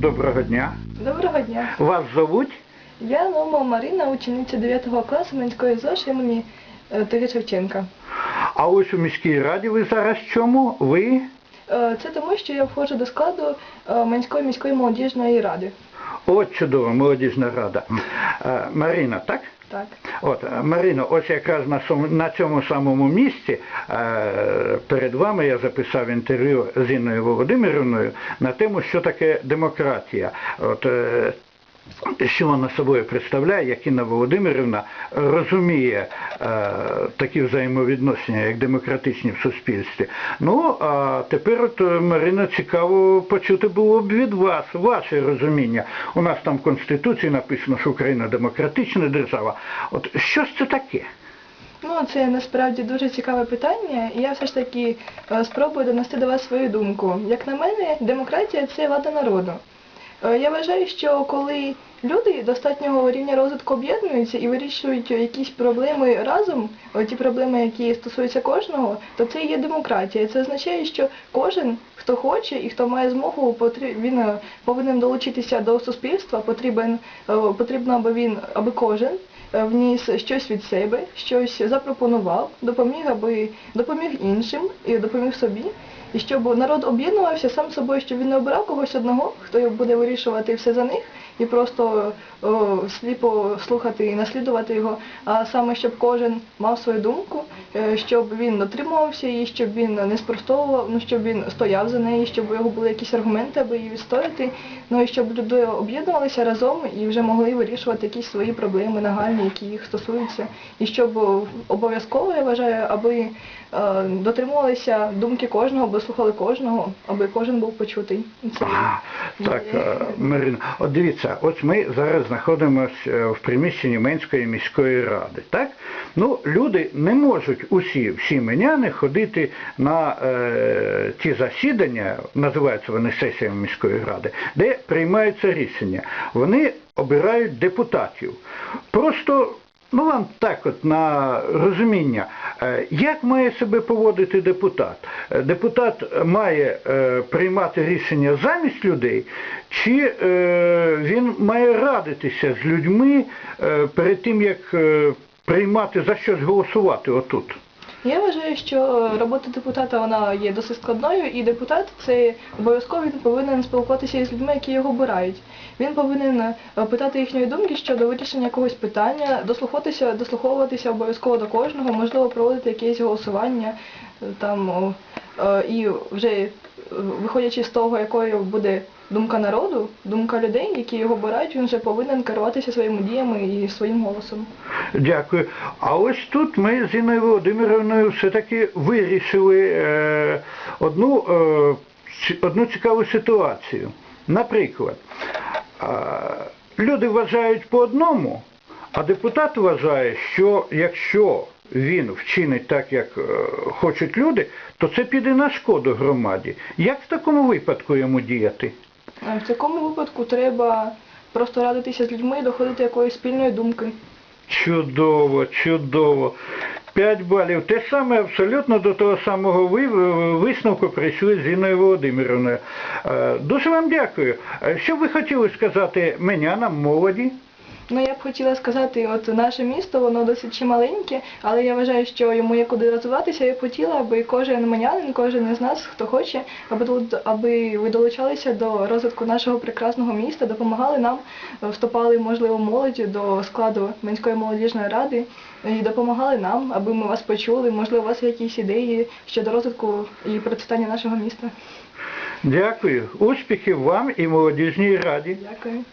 Доброго дня. Доброго дня. Вас зовуть? Я Нома Марина, учениця 9 класу Менської ЗОЖ імені е, Т.Г. Шевченка. А ось у міській раді ви зараз чому? Ви? Е, Це тому, що я входжу до складу е, Менської міської молодіжної ради. От чудова молодіжна рада. Марина, так? Так. От, Марино, ось якраз на, на цьому самому місці е, перед вами я записав інтерв'ю з Інною Володимирівною на тему, що таке демократія. От, е, що вона собою представляє, як Інна Володимирівна розуміє е, такі взаємовідносини, як демократичні в суспільстві. Ну, а тепер, от, е, Марина, цікаво почути було б від вас, ваше розуміння. У нас там в Конституції написано, що Україна демократична держава. От що ж це таке? Ну, це насправді дуже цікаве питання, і я все ж таки е, спробую донести до вас свою думку. Як на мене, демократія це влада народу. Е, Я вважаю, що коли люди достатнього рівня розвитку об'єднуються і вирішують якісь проблеми разом, ті проблеми, які стосуються кожного, то це і є демократія. Це означає, що кожен, хто хоче і хто має змогу, він е, повинен долучитися до суспільства, потрібен, е, потрібно, аби він, аби кожен е, вніс щось від себе, щось запропонував, допоміг, аби допоміг іншим і допоміг собі. І щоб народ об'єднувався сам собою, щоб він не обирав когось одного, хто буде вирішувати все за них, і просто о, сліпо слухати і наслідувати його, а саме щоб кожен мав свою думку, е, щоб він дотримувався її, щоб він не спростовував, ну щоб він стояв за неї, щоб у його були якісь аргументи, аби її відстояти. Ну і щоб люди об'єднувалися разом і вже могли вирішувати якісь свої проблеми нагальні, які їх стосуються. І щоб обов'язково я вважаю, аби е, дотримувалися думки кожного, аби слухали кожного, аби кожен був почутий. І Це А, Так, е, Марина, от дивіться, ось ми зараз знаходимося в приміщенні Менської міської ради. Так? Ну, люди не можуть усі, всі меняни ходити на е, ті засідання, називаються вони сесіями міської ради, де приймаються рішення. Вони обирають депутатів. Просто Ну, вам так от на розуміння, е, як має себе поводити депутат? Е, Депутат має е, приймати рішення замість людей, чи він має радитися з людьми перед тим, як приймати за щось голосувати отут? Я вважаю, що робота депутата вона є досить складною, і депутат це обов'язково він повинен спілкуватися із людьми, які його обирають. Він повинен е, питати їхньої думки щодо вирішення якогось питання, дослухатися, дослуховуватися обов'язково до кожного, можливо, проводити якесь голосування е, там е, і вже виходячи з того, якою буде думка народу, думка людей, які його обирають, він вже повинен керуватися своїми діями і своїм голосом. Дякую. А ось тут ми з Інною Володимировною все-таки вирішили е, одну, е, одну цікаву ситуацію. Наприклад, люди вважають по одному, а депутат вважає, що якщо він вчинить так, як е, хочуть люди, то це піде на шкоду громаді. Як в такому випадку йому діяти? Е, В такому випадку треба просто радитися з людьми і доходити якоїсь спільної думки. Чудово, чудово. 5 балів. Те саме абсолютно до того самого висновку прийшли з Іною Володимировною. Е, Дуже вам дякую. Е, Що ви хотіли сказати менянам, молоді? Ну, я б хотіла сказати, от наше місто, воно досить ще маленьке, але я вважаю, що йому є куди розвиватися. Я б хотіла, аби кожен манянин, кожен із нас, хто хоче, аби, аби ви долучалися до розвитку нашого прекрасного міста, допомагали нам, е, вступали, можливо, молодь до складу Менської молодіжної ради і допомагали нам, аби ми вас почули. Можливо, у вас є якісь ідеї щодо розвитку і процвітання нашого міста. Дякую. Успіхів вам і молодіжній раді. Дякую.